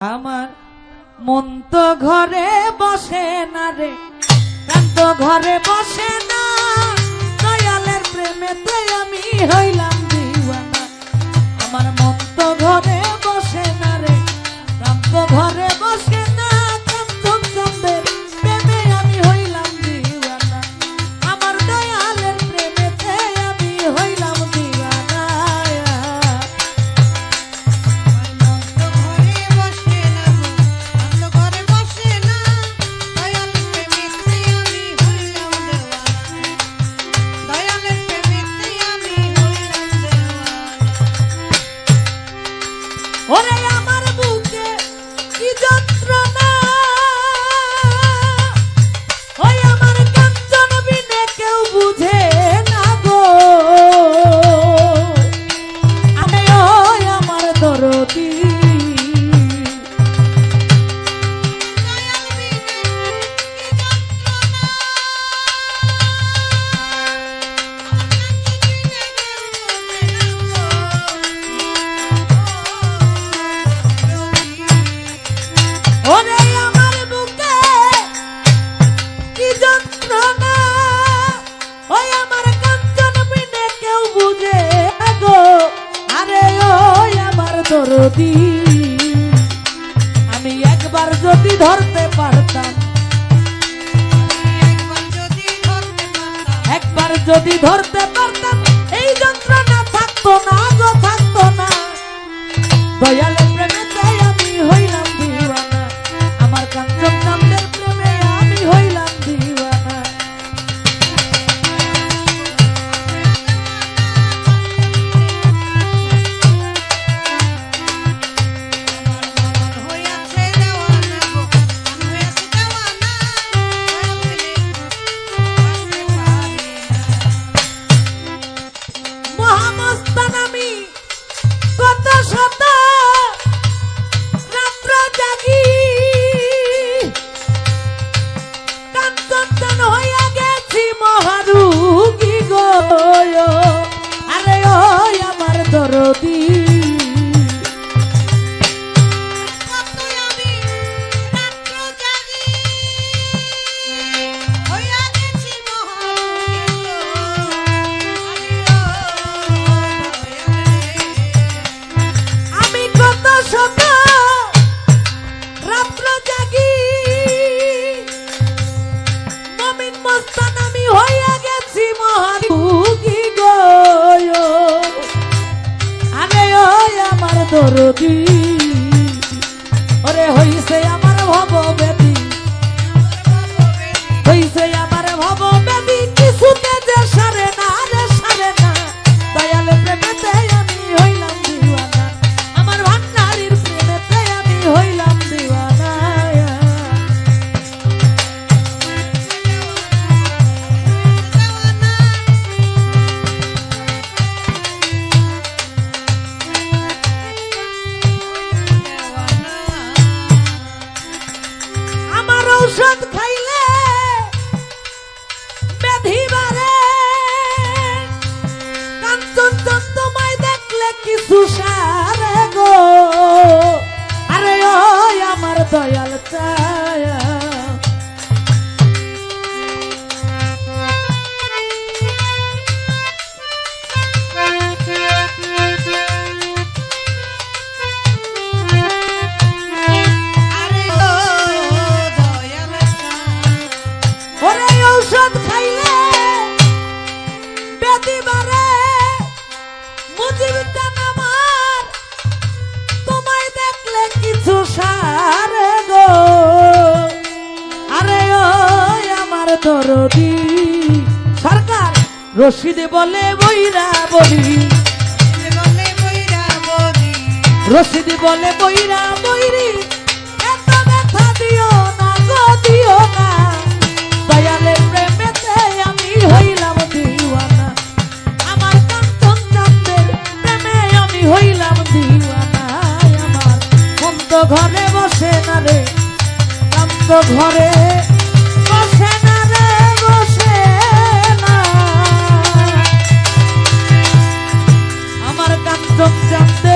আমার মন তো ঘরে বসে না রে। কান তো ঘরে বসে না। দয়ালের প্রেমেতে আমি হইলাম। দরদি আমি একবার যদি ধরতে পারতাম, একবার যদি ধরতে পারতাম, এই যন্ত্রণা থাকতো না গো শত রাত্র জাগি। মমিন মস্তান আমি হইয়া গেছি মহান ভুগি গয় আরে আমার দরদি। Shut Santo দিবারে মুজিবিতান আমার তোমায় দেখলে কিছু সারে গো। আরে ও আমার দরদি, সরকার রশিদ বলে বইরা বলি। রশিদ বলে বইরা বইরি, এত ব্যথা দিও না গো, দিও না। দয়ালে তো ঘরে আমার কান্দক জানতে